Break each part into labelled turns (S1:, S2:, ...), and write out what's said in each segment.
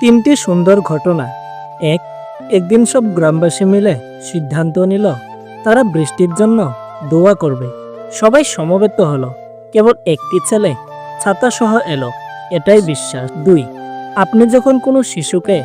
S1: তিনটি সুন্দর ঘটনা। এক, একদিন সব গ্রামবাসী মিলে সিদ্ধান্ত নিল, তারা বৃষ্টির জন্য দোয়া করবে। সবাই সমবেত হলো। কেবল একটি ছেলে ছাতা সহ এলো। এটাই বিশ্বাস। দুই, আপনি যখন কোনো শিশুকে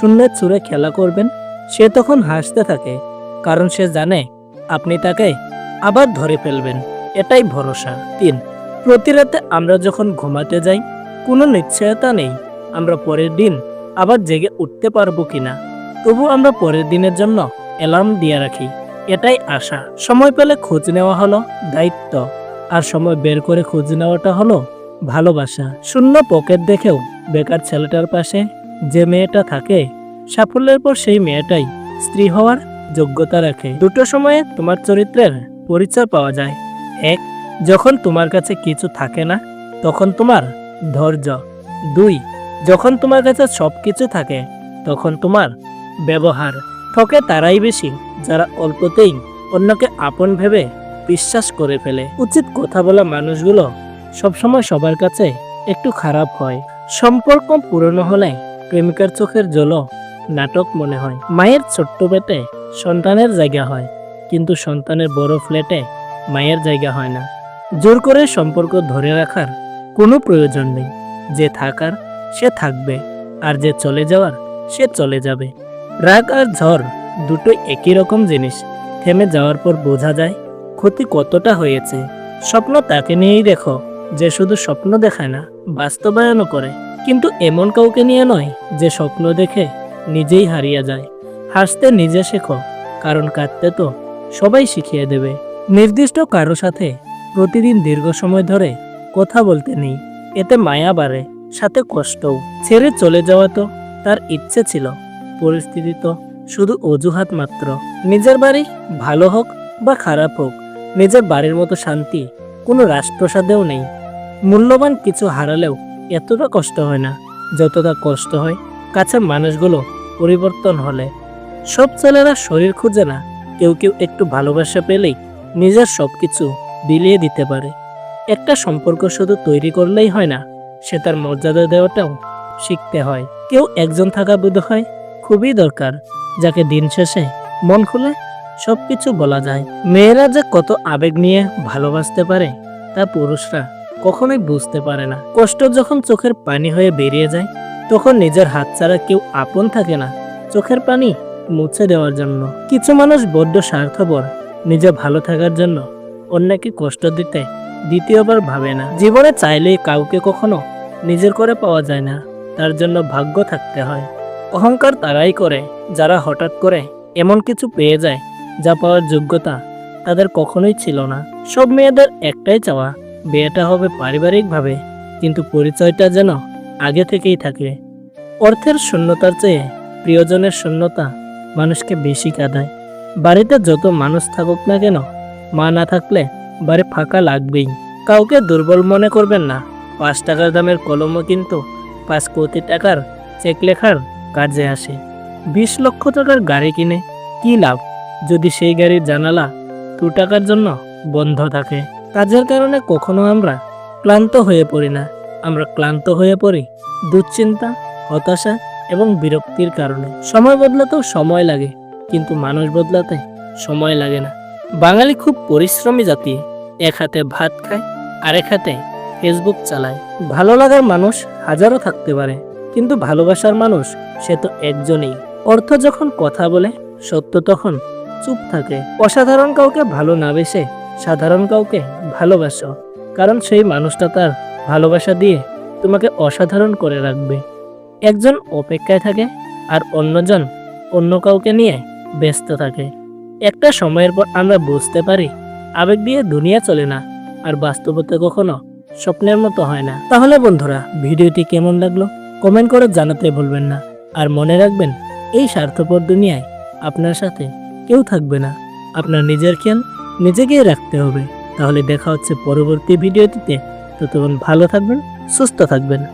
S1: শূন্যে ছুঁড়ে খেলা করবেন, সে তখন হাসতে থাকে, কারণ সে জানে আপনি তাকে আবার ধরে ফেলবেন। এটাই ভরসা। তিন, প্রতি রাতে আমরা যখন ঘুমাতে যাই, কোনো নিশ্চয়তা নেই। আমরা পরের দিন আবার জেগে উঠতে পারব কিনা? তবু আমরা পরের দিনের জন্য অ্যালার্ম দিয়ে রাখি। এটাই আশা। সময় পেলে খোঁজ নেওয়া হলো দায়িত্ব। আর সময় বের করে খোঁজ নেওয়াটা হলো ভালোবাসা। শূন্য পকেট দেখেও বেকার ছেলেটার পাশে যে মেয়েটা থাকে, সাফল্যের পর সেই মেয়েটাই স্ত্রী হওয়ার যোগ্যতা রাখে। দুটো সময়ে তোমার চরিত্রের পরিচয় পাওয়া যায়। এক, যখন তোমার কাছে কিছু থাকে না, তখন তোমার ধৈর্য। দুই যখন তোমার কাছে সব কিছু থাকে, তখন তোমার ব্যবহার ঠকে তারাই বেশি, যারা অল্পতেই অন্যকে আপন ভেবে বিশ্বাস করে ফেলে। উচিত কথা বলা মানুষগুলো সবসময় সবার কাছে একটু খারাপ হয়। সম্পর্ক পুরনো হলে প্রেমিকার চোখের জল নাটক মনে হয়। মায়ের ছোট্ট পেটে সন্তানের জায়গা হয়, কিন্তু সন্তানের বড় ফ্ল্যাটে মায়ের জায়গা হয় না। জোর করে সম্পর্ক ধরে রাখার কোনো প্রয়োজন নেই। যে থাকার সে থাকবে, আর যে চলে যাওয়ার, সে চলে যাবে। রাগ আর ঝড় দুটোই একই রকম জিনিস। থেমে যাওয়ার পর বোঝা যায়, ক্ষতি কতটা হয়েছে। স্বপ্ন তাকে নিয়েই দেখো, যে শুধু স্বপ্ন দেখায় না, বাস্তবায়নও করে। কিন্তু এমন কাউকে নিয়ে নয়, যে স্বপ্ন দেখে নিজেই হারিয়ে যায়। হাসতে নিজে শেখো, কারণ কাঁদতে তো সবাই শিখিয়ে দেবে। নির্দিষ্ট কারও সাথে প্রতিদিন দীর্ঘ সময় ধরে কথা বলতে নেই, এতে মায়া বাড়ে। সাথে কষ্টও ছেড়ে চলে যাওয়া তো তার ইচ্ছে ছিল। পরিস্থিতি তো শুধু অজুহাত মাত্র। নিজের বাড়ি ভালো হোক বা খারাপ হোক, নিজের বাড়ির মতো শান্তি কোনো রাজপ্রসাদেও নেই। মূল্যবান কিছু হারালেও এতটা কষ্ট হয় না, যতটা কষ্ট হয় কাছের মানুষগুলো পরিবর্তন হলে। সব ছেলেরা শরীর খুঁজে না, কেউ কেউ একটু ভালোবাসা পেলেই নিজের সব কিছু বিলিয়ে দিতে পারে। একটা সম্পর্ক শুধু তৈরি করলেই হয় না সে তার মর্যাদা দেওয়াটাও শিখতে হয়। কেউ একজন থাকা বোধ হয় খুবই দরকার, যাকে দিন শেষে মন খুলে সব কিছু বলা যায়। মেয়েরা যে কত আবেগ নিয়ে ভালোবাসতে পারে, তা পুরুষরা কখনোই বুঝতে পারে না। কষ্ট যখন চোখের পানি হয়ে বেরিয়ে যায়, তখন নিজের হাত ছাড়া কেউ আপন থাকে না চোখের পানি মুছে দেওয়ার জন্য। কিছু মানুষ বড্ড স্বার্থপর, নিজে ভালো থাকার জন্য অন্যকে কষ্ট দিতে দ্বিতীয়বার ভাবে না। জীবনে চাইলেই কাউকে কখনো নিজের করে পাওয়া যায় না। তার জন্য ভাগ্য থাকতে হয়। অহংকার তারাই করে, যারা হঠাৎ করে এমন কিছু পেয়ে যায়, যা পাওয়ার যোগ্যতা তাদের কখনোই ছিল না। সব মেয়েদের একটাই চাওয়া, বিয়েটা হবে পারিবারিকভাবে, কিন্তু পরিচয়টা যেন আগে থেকেই থাকে। অর্থের শূন্যতার চেয়ে প্রিয়জনের শূন্যতা মানুষকে বেশি কাঁদায়। বাড়িতে যত মানুষ থাকুক না কেন, মা না থাকলে বাড়ি ফাঁকা লাগবেই। কাউকে দুর্বল মনে করবেন না। পাঁচ টাকার দামের কলমও কিন্তু পাঁচ কোটি টাকার চেক লেখার কাজে আসে। বিশ লক্ষ টাকার গাড়ি কিনে কি লাভ? যদি সেই গাড়ির জানালা দু টাকার জন্য বন্ধ থাকে। কাজের কারণে কখনো আমরা ক্লান্ত হয়ে পড়ি না। আমরা ক্লান্ত হয়ে পড়ি দুশ্চিন্তা, হতাশা এবং বিরক্তির কারণে। সময় বদলাতেও সময় লাগে, কিন্তু মানুষ বদলাতে সময় লাগে না। বাঙালি খুব পরিশ্রমী জাতি। এক হাতে ভাত খায় আর এক হাতে ফেসবুক চালায়। ভালো লাগার মানুষ হাজারও থাকতে পারে, কিন্তু ভালোবাসার মানুষ সে তো একজনই। অর্থ যখন কথা বলে, সত্য তখন চুপ থাকে। অসাধারণ কাউকে ভালো না বেসে সাধারণ কাউকে ভালোবাসো, কারণ সেই মানুষটা তার ভালোবাসা দিয়ে তোমাকে অসাধারণ করে রাখবে। একজন অপেক্ষায় থাকে আর অন্যজন অন্য কাউকে নিয়ে ব্যস্ত থাকে। একটা সময়ের পর আমরা বুঝতে পারি, আবেগ দিয়ে দুনিয়া চলে না, আর বাস্তবতা কখনো স্বপ্নের মতো হয় না। তাহলে বন্ধুরা, ভিডিওটি কেমন লাগল? কমেন্ট করে জানাতে ভুলবেন না। আর মনে রাখবেন, এই স্বার্থপর দুনিয়ায় আপনার সাথে কেউ থাকবে না। আপনার নিজের খেয়াল নিজেকেই রাখতে হবে। তাহলে দেখা হচ্ছে পরবর্তী ভিডিওটিতে। ততক্ষণ ভালো থাকবেন, সুস্থ থাকবেন।